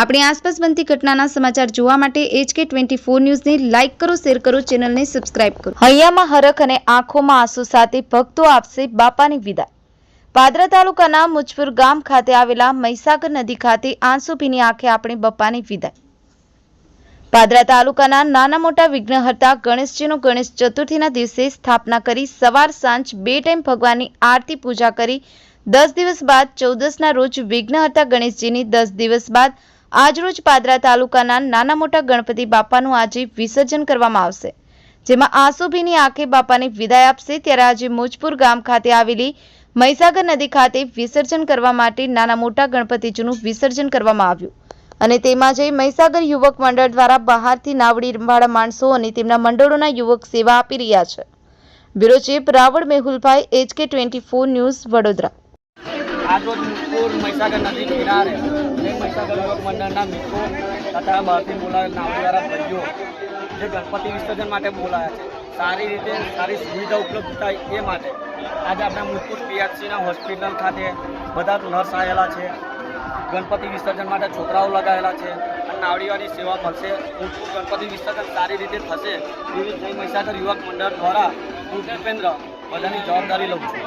આપણી આસપાસ બનતી ઘટનાના સમાચાર જોવા માટે એચકે ટ્વેન્ટી ફોર ન્યૂઝને લાઇક કરો, શેર કરો, ચેનલને સબસ્ક્રાઇબ કરો. હૈયામાં હરખ અને આંખોમાં આંસુ સાથે ભક્તો આપશે બાપાની વિદાય. પાદરા તાલુકાના મુજપુર ગામ ખાતે આવેલા મહીસાગર નદી ખાતે આંસુ ભીની આંખે આપણે બપ્પાની વિદાય. પાદરા તાલુકાના નાના મોટા વિઘ્નહર્તા ગણેશજીનો ગણેશ ચતુર્થીના દિવસે સ્થાપના કરી સવાર સાંજ બે ટાઈમ ભગવાનની આરતી પૂજા કરી. દસ દિવસ બાદ ચૌદસના રોજ વિઘ્નહર્તા ગણેશજીની દસ દિવસ બાદ આજરોજ પાદરા તાલુકાના નાના મોટા ગણપતિ બાપાનું આજે વિસર્જન કરવામાં આવશે. જેમાં આંસુભીની આંખે બાપાને વિદાય આપશે ત્યારે આજે મોજપુર ગામ ખાતે આવેલી મહીસાગર નદી ખાતે વિસર્જન કરવા માટે નાના મોટા ગણપતિજીનું વિસર્જન કરવામાં આવ્યું. અને તેમાં જઈ મહીસાગર યુવક મંડળ દ્વારા બહારથી નાવડીવાળા માણસો અને તેમના મંડળોના યુવક સેવા આપી રહ્યા છે. Bureau chief Raval Mehulbhai HK twenty four news Vadodara. આજરોજ મુજપુર મહીસાગર નદી કિનારે મહીસાગર યુવક મંડળના મિત્રો તથા બહારથી બોલાવેલ નાવડીવાળા ભાઈઓ જે ગણપતિ વિસર્જન માટે બોલાયા છે, સારી રીતે સારી સુવિધા ઉપલબ્ધ થાય એ માટે આજે આપણે મુજપુર પીએચસીના હોસ્પિટલ ખાતે બધા નર્સ આવેલા છે, ગણપતિ વિસર્જન માટે છોકરાઓ લગાવેલા છે, અને નાવડીવાળી સેવા મળશે. મુજપુર ગણપતિ વિસર્જન સારી રીતે થશે એવી જય મહીસાગર યુવક મંડળ દ્વારા હું કેન્દ્ર બધાની જવાબદારી લઉં છું.